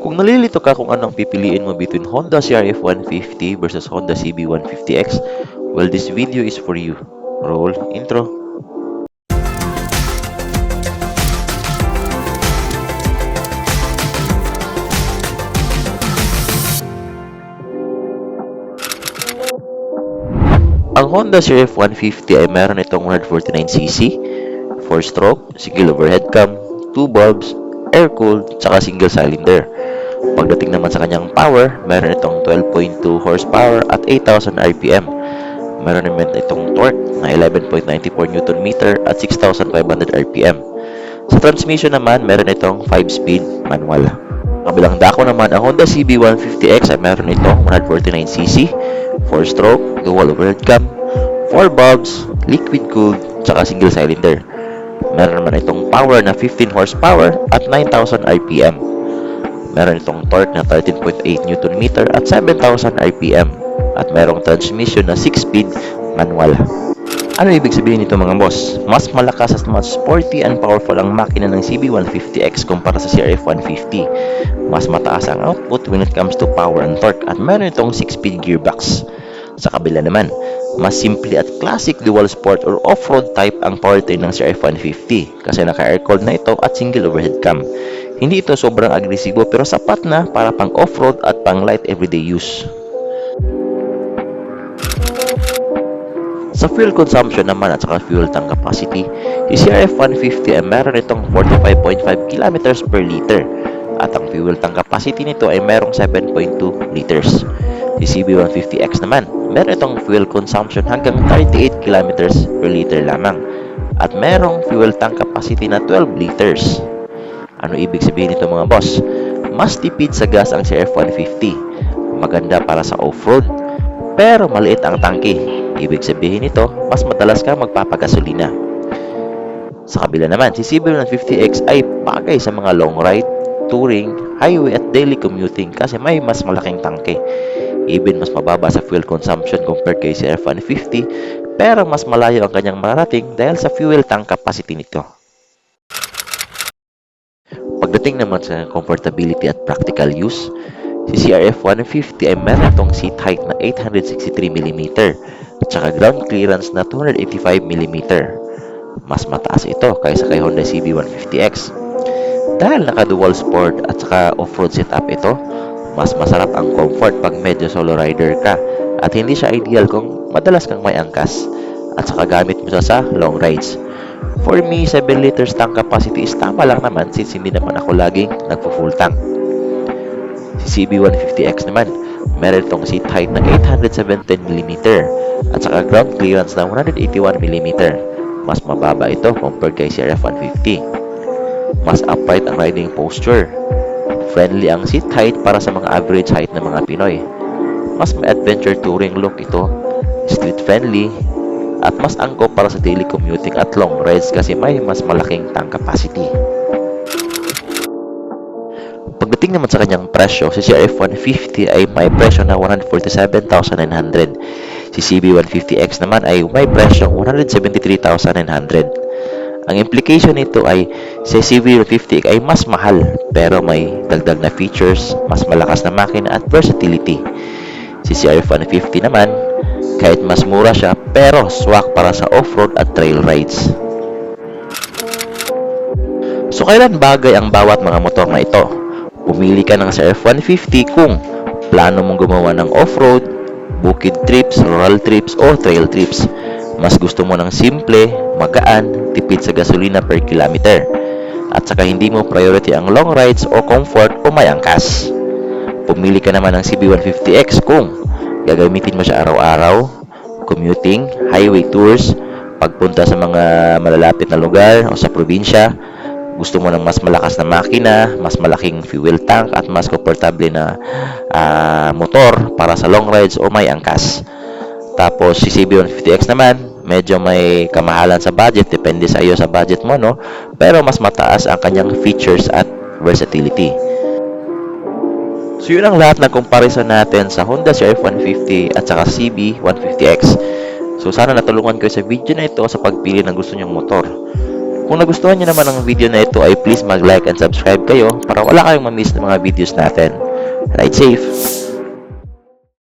Kung nalilito ka kung anong pipiliin mo between Honda CRF 150 versus Honda CB 150X, well this video is for you. Roll intro. Ang Honda CRF 150 ay meron itong 149cc, 4-stroke, single overhead cam, 2 bulbs, air-cooled, tsaka single cylinder. Pagdating naman sa kanyang power, meron itong 12.2 horsepower at 8,000 RPM. Meron naman itong torque na 11.94 Nm at 6,500 RPM. Sa transmission naman, meron itong 5-speed manual. Kabilang dako naman, ang Honda CB150X ay meron itong 149cc, 4-stroke, dual overhead cam, 4 bulbs, liquid cooled, tsaka single cylinder. Meron naman itong power na 15 horsepower at 9,000 RPM. Meron itong torque na 13.8 Nm at 7,000 RPM. At merong transmission na 6-speed manual. Ano ibig sabihin nito mga boss? Mas malakas at mas sporty and powerful ang makina ng CB150X kumpara sa CRF150. Mas mataas ang output when it comes to power and torque at meron itong 6-speed gearbox. Sa kabila naman, mas simple at classic dual sport or off-road type ang powertrain ng CRF150 kasi naka-air-cooled na ito at single overhead cam. Hindi ito sobrang agresibo pero sapat na para pang off-road at pang light everyday use. Sa fuel consumption naman at saka fuel tank capacity, si CRF 150 ay meron itong 45.5 km per liter at ang fuel tank capacity nito ay merong 7.2 liters. Si CB150X naman, meron itong fuel consumption hanggang 38 km per liter lamang at merong fuel tank capacity na 12 liters. Ano ibig sabihin nito mga boss? Mas tipid sa gas ang CRF 150. Maganda para sa off-road, pero maliit ang tangke. Ibig sabihin nito, mas madalas kang magpapagasolina. Sa kabila naman, si CB150X ay bagay sa mga long ride, touring, highway at daily commuting kasi may mas malaking tangke. Even mas mababa sa fuel consumption compared kay CRF 150, pero mas malayo ang kanyang mararating dahil sa fuel tank capacity nito. Pagdating naman sa comfortability at practical use, si CRF 150 ay meron itong seat height na 863mm at saka ground clearance na 285mm. Mas mataas ito kaysa kay Honda CB150X. Dahil naka-dual sport at saka off-road setup ito, mas masarap ang comfort pag medyo solo rider ka at hindi siya ideal kung madalas kang may angkas at saka gamit mo siya sa long rides. For me, 7 liters tank capacity is tama lang naman since hindi naman ako laging nagpo-full tank. Si CB150X naman, meron itong seat height na 817mm at saka ground clearance na 181mm. Mas mababa ito compared kay CRF 150. Mas upright ang riding posture. Friendly ang seat height para sa mga average height ng mga Pinoy. Mas may adventure touring look ito, street friendly, at mas angkop para sa daily commuting at long rides kasi may mas malaking tank capacity. Pagdating naman sa kanyang presyo, si CRF 150 ay may presyo na 147,900. Si CB150X naman ay may presyo 173,900. Ang implication nito ay si CB150 ay mas mahal pero may dagdag na features, mas malakas na makina at versatility. Si CRF 150 naman, kahit mas mura siya pero swak para sa off-road at trail rides. So kailan bagay ang bawat mga motor na ito? Pumili ka ng CRF 150 kung plano mong gumawa ng off-road, bukid trips, rural trips o trail trips. Mas gusto mo ng simple, magaan, tipid sa gasolina per kilometer. At saka hindi mo priority ang long rides o comfort o may. Pumili ka naman ng CB150X kung gagamitin mo siya araw-araw, commuting, highway tours, pagpunta sa mga malalapit na lugar o sa probinsya, gusto mo ng mas malakas na makina, mas malaking fuel tank at mas komportable na ah, motor para sa long rides o may angkas. Tapos si CB150X naman, medyo may kamahalan sa budget, depende sa iyo sa budget mo, no? Pero mas mataas ang kanyang features at versatility. So yun ang lahat ng comparison natin sa Honda CRF 150 at saka CB 150X. So sana natulungan kayo sa video na ito sa pagpili ng gusto nyong motor. Kung nagustuhan nyo naman ang video na ito ay please mag-like and subscribe kayo para wala kayong ma-miss ng mga videos natin. Ride safe!